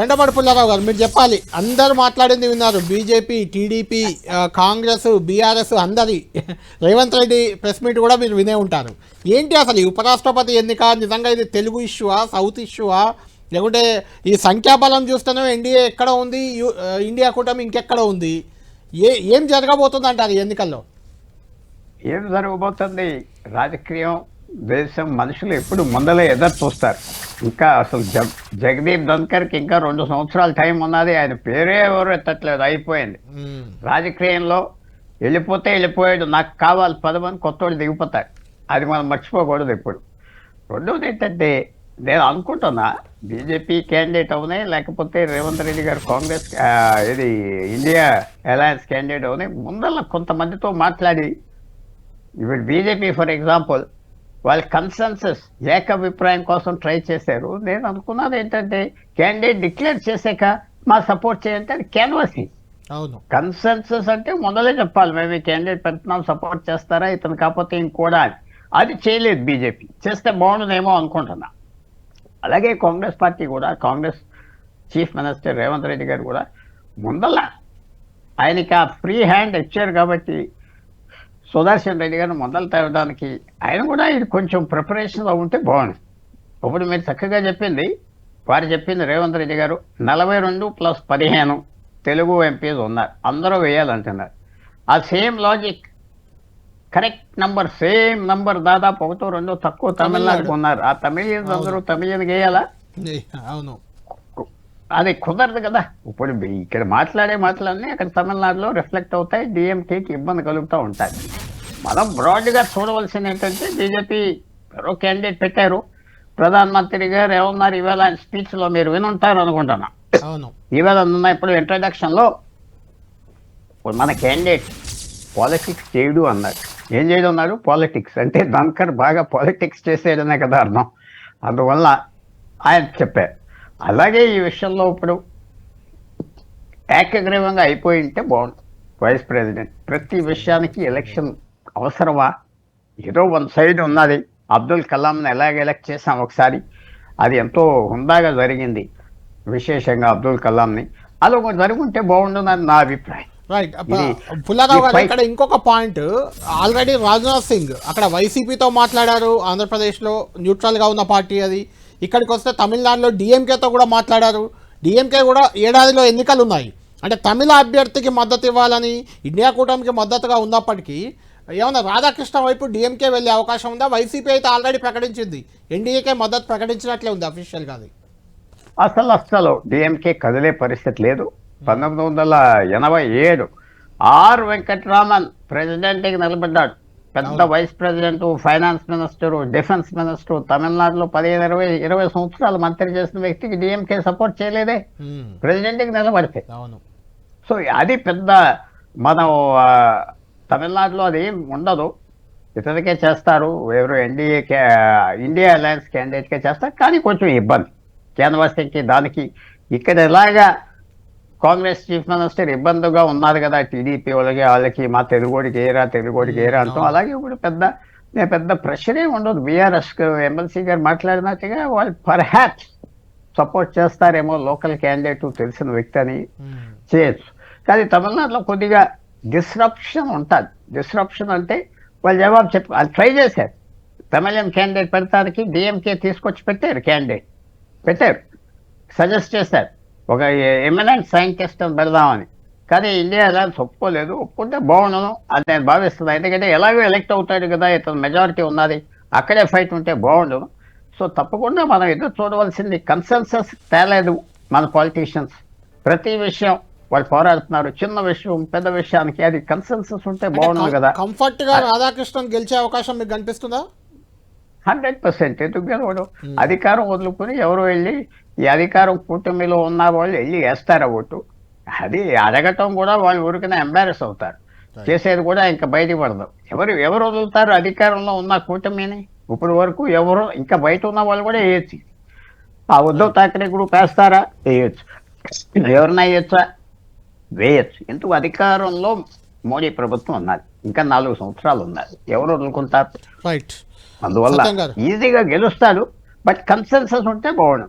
పెంటపాటి పుల్లారావు గారు మీరు చెప్పాలి. అందరు మాట్లాడింది విన్నారు. బీజేపీ టీడీపీ కాంగ్రెస్ బీఆర్ఎస్ అందరి. రేవంత్ రెడ్డి ప్రెస్ మీట్ కూడా మీరు వినే ఉంటారు. ఏంటి అసలు ఈ ఉపరాష్ట్రపతి ఎన్నిక? నిజంగా ఇది తెలుగు ఇష్యూవా సౌత్ ఇష్యూవా? లేకుంటే ఈ సంఖ్యాబలం చూస్తేనే ఎన్డీఏ ఎక్కడ ఉంది? ఇండియా కూటమి ఇంకెక్కడ ఉంది? ఏ ఏం జరగబోతుంది అంటారు ఈ ఎన్నికల్లో? ఏం జరగబోతుంది? రాజకీయం దేశం మనుషులు ఎప్పుడు ముందలే ఎదురు చూస్తారు. ఇంకా అసలు జగ్ జగదీప్ ధన్కర్కి ఇంకా రెండు సంవత్సరాల టైం ఉన్నది. ఆయన పేరే ఎవరు ఎత్తట్లేదు అయిపోయింది. రాజకీయంలో వెళ్ళిపోతే వెళ్ళిపోయాడు. నాకు కావాలి పదమని కొత్త వాళ్ళు దిగిపోతారు. అది మనం మర్చిపోకూడదు ఇప్పుడు రెండోది ఏంటంటే నేను అనుకుంటున్నా బీజేపీ క్యాండిడేట్ అవునే లేకపోతే రేవంత్ రెడ్డి గారు కాంగ్రెస్ ఇది ఇండియా అలయన్స్ క్యాండిడేట్ అవునే ముందర కొంతమందితో మాట్లాడి ఇప్పుడు బీజేపీ ఫర్ ఎగ్జాంపుల్ వాళ్ళ కన్సెన్సస్ ఏకాభిప్రాయం కోసం ట్రై చేశారు. నేను అనుకున్నది ఏంటంటే క్యాండిడేట్ డిక్లేర్ చేశాక మా సపోర్ట్ చేయంటే అది క్యాన్వాసింగ్ అవును. కన్సెన్సస్ అంటే మొదలే చెప్పాలి మేము ఈ క్యాండిడేట్ పెడుతున్నాం సపోర్ట్ చేస్తారా ఇతను కాకపోతే ఇంకోడా అని. అది చేయలేదు బీజేపీ. చేస్తే బాగుండదేమో అనుకుంటున్నా. అలాగే కాంగ్రెస్ పార్టీ కూడా కాంగ్రెస్ చీఫ్ మినిస్టర్ రేవంత్ రెడ్డి గారు కూడా ముందల ఆయనకి ఆ ఫ్రీ హ్యాండ్ ఇచ్చారు కాబట్టి సుదర్శన్ రెడ్డి గారిని మొదలు తేవడానికి ఆయన కూడా ఇది కొంచెం ప్రిపరేషన్లో ఉంటే బాగుంది ఇప్పుడు మీరు చక్కగా చెప్పింది వారు చెప్పింది రేవంత్ రెడ్డి గారు నలభై రెండు ప్లస్ పదిహేను తెలుగు ఎంపీస్ ఉన్నారు అందరూ వేయాలంటున్నారు. ఆ same logic correct number same number దాదాపు ఒకటో రెండో తక్కువ తమిళనాడుకు ఉన్నారు. ఆ తమిళియన్స్ అందరూ తమిళియన్ వేయాలా? అవును. అది కుదరదు కదా. ఇప్పుడు ఇక్కడ మాట్లాడే మాటలన్నీ అక్కడ తమిళనాడులో రిఫ్లెక్ట్ అవుతాయి డిఎంకేకి ఇబ్బంది కలుగుతూ ఉంటాయి. మనం బ్రాడ్గా చూడవలసింది ఏంటంటే బీజేపీ ఎవరో క్యాండిడేట్ పెట్టారు. ప్రధానమంత్రి గారు ఏమన్నారు ఇవాళ ఆయన స్పీచ్లో మీరు వినుంటారు అనుకుంటున్నా. అవును. ఇవాళ ఉన్న ఇప్పుడు ఇంట్రడక్షన్లో ఇప్పుడు మన క్యాండిడేట్ పాలిటిక్స్ చేయడు అన్నారు. ఏం చేయడం అన్నారు? పాలిటిక్స్ అంటే ధన్కర్ బాగా పాలిటిక్స్ చేసేయడమే కదా అర్థం. అందువల్ల ఆయన చెప్పారు. అలాగే ఈ విషయంలో ఇప్పుడు ఏకగ్రీవంగా అయిపోయి ఉంటే బాగుంది వైస్ ప్రెసిడెంట్ ప్రతి విషయానికి ఎలక్షన్ అవసరమా? ఏదో వన్ సైడ్ ఉన్నది. అబ్దుల్ కలాంని ఎలాగ ఎలక్ట్ చేసాం ఒకసారి? అది ఎంతో హుందాగా జరిగింది విశేషంగా అబ్దుల్ కలాంని. అది ఒకటి జరుగుంటే బాగుంటుందని నా అభిప్రాయం. రైట్ పుల్లారావు గారు ఇక్కడ ఇంకొక పాయింట్ ఆల్రెడీ రాజ్నాథ్ సింగ్ అక్కడ వైసీపీతో మాట్లాడారు ఆంధ్రప్రదేశ్లో న్యూట్రల్గా ఉన్న పార్టీ అది. ఇక్కడికి వస్తే తమిళనాడులో డిఎంకేతో కూడా మాట్లాడారు. డిఎంకే కూడా ఏడాదిలో ఎన్నికలు ఉన్నాయి అంటే తమిళ అభ్యర్థికి మద్దతు ఇవ్వాలని ఇండియా కూటమికి మద్దతుగా ఉన్నప్పటికీ ఏమన్నా రాధాకృష్ణ వైపు డిఎంకే వెళ్ళే అవకాశం ఉందా? వైసీపీ అయితే ఆల్రెడీ ప్రకటించింది. ఎన్డీఏకే మద్దతు ప్రకటించినట్లే ఉంది అఫీషియల్గా అది. అసలు అస్సలు డిఎంకే కదిలే పరిస్థితి లేదు. పంతొమ్మిది వందల ఎనభై ఏడు ఆర్ వెంకట్రామన్ ప్రెసిడెంట్కి నిలబడ్డాడు. పెద్ద vice president finance minister defence minister తమిళనాడులో పదిహేను ఇరవై ఇరవై సంవత్సరాలు మంత్రి చేసిన వ్యక్తికి డిఎంకే సపోర్ట్ చేయలేదే. ప్రెసిడెంట్కి నిలబడితే. సో అది పెద్ద మనం తమిళనాడులో అది ఏం ఉండదు. ఇతనికే చేస్తారు. ఎవరు ఎన్డీఏ ఇండియా అలయన్స్ క్యాండిడేట్కే చేస్తారు. కానీ కొంచెం ఇబ్బంది. క్యాన్వాసింగ్కి దానికి ఇక్కడ ఎలాగా కాంగ్రెస్ చీఫ్ మినిస్టర్ ఇబ్బందిగా ఉన్నారు కదా టీడీపీ వాళ్ళకి వాళ్ళకి మా తెలుగుడికి ఏరా తెలుగుడికి ఏరా అంటాం. అలాగే ఇప్పుడు పెద్ద నేను పెద్ద ప్రెషర్ ఉండదు. బీఆర్ఎస్ ఎమ్మెల్సీ గారు మాట్లాడినట్టుగా వాళ్ళు పర్హాప్స్ సపోర్ట్ చేస్తారేమో లోకల్ క్యాండిడేట్ తెలిసిన వ్యక్తి అని మ్మ్. చేయొచ్చు. కానీ తమిళనాడులో కొద్దిగా డిస్రప్షన్ ఉంటుంది. డిస్రప్షన్ అంటే వాళ్ళు జవాబు చెప్పు వాళ్ళు ట్రై చేశారు. తమిళం క్యాండిడేట్ పెడతానికి డిఎంకే తీసుకొచ్చి పెట్టారు క్యాండిడేట్ పెట్టారు. సజెస్ట్ చేశారు. ఒక ఎమినెంట్ సైంటిస్ట్ అని పెడదామని. కానీ ఇండియా అలా ఒప్పుకోలేదు. ఒప్పుకుంటే బాగుండను. అని నేను భావిస్తున్నాను ఎందుకంటే ఎలాగో ఎలక్ట్ అవుతాడు కదా ఇతను మెజారిటీ ఉన్నది. అక్కడే ఫైట్ ఉంటే బాగుండను. సో తప్పకుండా మనం ఎదురు చూడవలసింది కన్సెన్సస్ తేలేదు మన పాలిటీషియన్స్ ప్రతి విషయం వాళ్ళు పోరాడుతున్నారు. చిన్న విషయం పెద్ద విషయానికి అది కన్సెన్సస్ ఉంటే బాగుండదు కదా. కంఫర్ట్గా రాధాకృష్ణన్ గెలిచే అవకాశం మీకు కనిపిస్తుందా? హండ్రెడ్ పర్సెంట్ ఎందుకు గెలవడు? అధికారం వదులుకొని ఎవరు వెళ్ళి ఈ అధికారం కూటమిలో ఉన్న వాళ్ళు వెళ్ళి వేస్తారా ఓటు? అది అడగటం కూడా వాళ్ళు ఊరికనే ఎంబారెస్ అవుతారు. చేసేది కూడా ఇంకా బయట పడదు. ఎవరు ఎవరు వదులుతారు అధికారంలో ఉన్న కూటమిని? ఇప్పుడు వరకు ఎవరు ఇంకా బయట ఉన్న వాళ్ళు కూడా వేయచ్చు. ఆ ఉద్ధవ్ ఠాకరే గ్రూప్ వేస్తారా వేయచ్చు. ఎవరినా వేయచ్చా? వేయచ్చు. ఎందుకు? అధికారంలో మోడీ ప్రభుత్వం ఉన్నది. ఇంకా నాలుగు సంవత్సరాలు ఉన్నది. ఎవరు వదులుకుంటారు? రైట్ అందువల్ల. ఈజీగా గెలుస్తాడు బట్ కన్సెన్సస్ ఉంటే బాగుండు